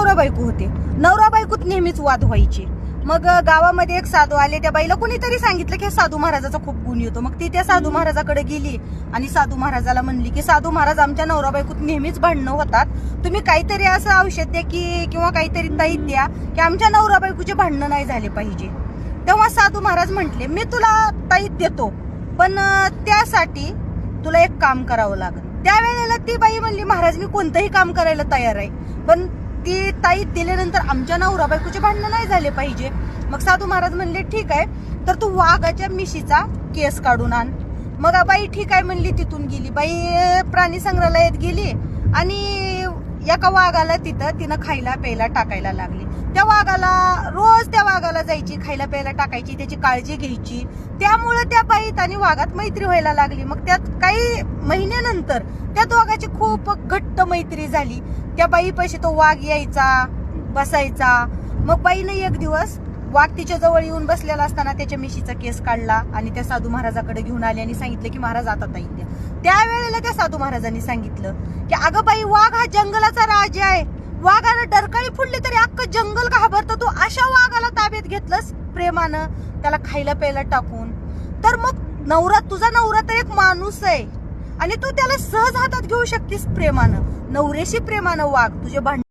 नवरा बायको होते. नवरा बायकोत नेहमीच वाद व्हायचे. मग गावामध्ये एक साधू आले त्या बाईला कोणीतरी सांगितलं की साधू महाराजाचा खूप गुण येतो. मग ती त्या साधू महाराजाकडे गेली आणि साधू महाराजाला म्हणली की साधू महाराज आमच्या नवरा बायकोत नेहमीच भांडणं होतात. तुम्ही काहीतरी असं औषध द्या की किंवा काहीतरी ताईत द्या की आमच्या नवरा बायकोचे भांडणं नाही झाले पाहिजे. तेव्हा साधू महाराज म्हटले मी तुला ताईत देतो पण त्यासाठी तुला एक काम करावं लागेल. त्यावेळेला ती बाई म्हणली महाराज मी कोणतंही काम करायला तयार आहे पण ती ताईत दिल्यानंतर आमच्या नवरा बायकोचे भांडणं नाही झाले पाहिजे. मग साधू महाराज म्हणले ठीक आहे तर तू वाघाच्या मिशीचा केस काढून आण. मग बाई ठीक आहे म्हणली तिथून गेली. बाई प्राणी संग्रहालयात गेली आणि एका वाघाला तिथं तिनं खायला प्यायला टाकायला लागली. त्या वाघाला रोज त्या वाघाला जायची खायला प्यायला टाकायची त्याची काळजी घ्यायची. त्यामुळे त्या बाईत आणि वाघात मैत्री व्हायला लागली. मग त्यात काही महिन्यानंतर त्या दोघाची खूप घट्ट मैत्री झाली. त्या बाई पैसे तो वाघ यायचा बसायचा. मग बाईनं एक दिवस वाघ तिच्या जवळ येऊन बसलेला असताना त्याच्या मिशीचा केस काढला आणि त्या साधू महाराजाकडे घेऊन आले आणि सांगितलं की महाराज आता ताई द्या त्यावेळेला त्या साधू महाराजांनी सांगितलं की अगं बाई वाघ हा जंगलाचा राजा आहे. वाघाला डरकाळी फुडली तरी अख्खं जंगल घाबरतं. तू अशा वाघाला ताब्यात घेतलंस प्रेमानं? त्याला खायला प्यायला टाकून. तर मग नवरा तुझा नवरा तर एक माणूस आहे. आणि तू त्याला सहज हातात घेऊ शकतीस प्रेमानं. नवरेशी प्रेमानं वाघ तुझे भांड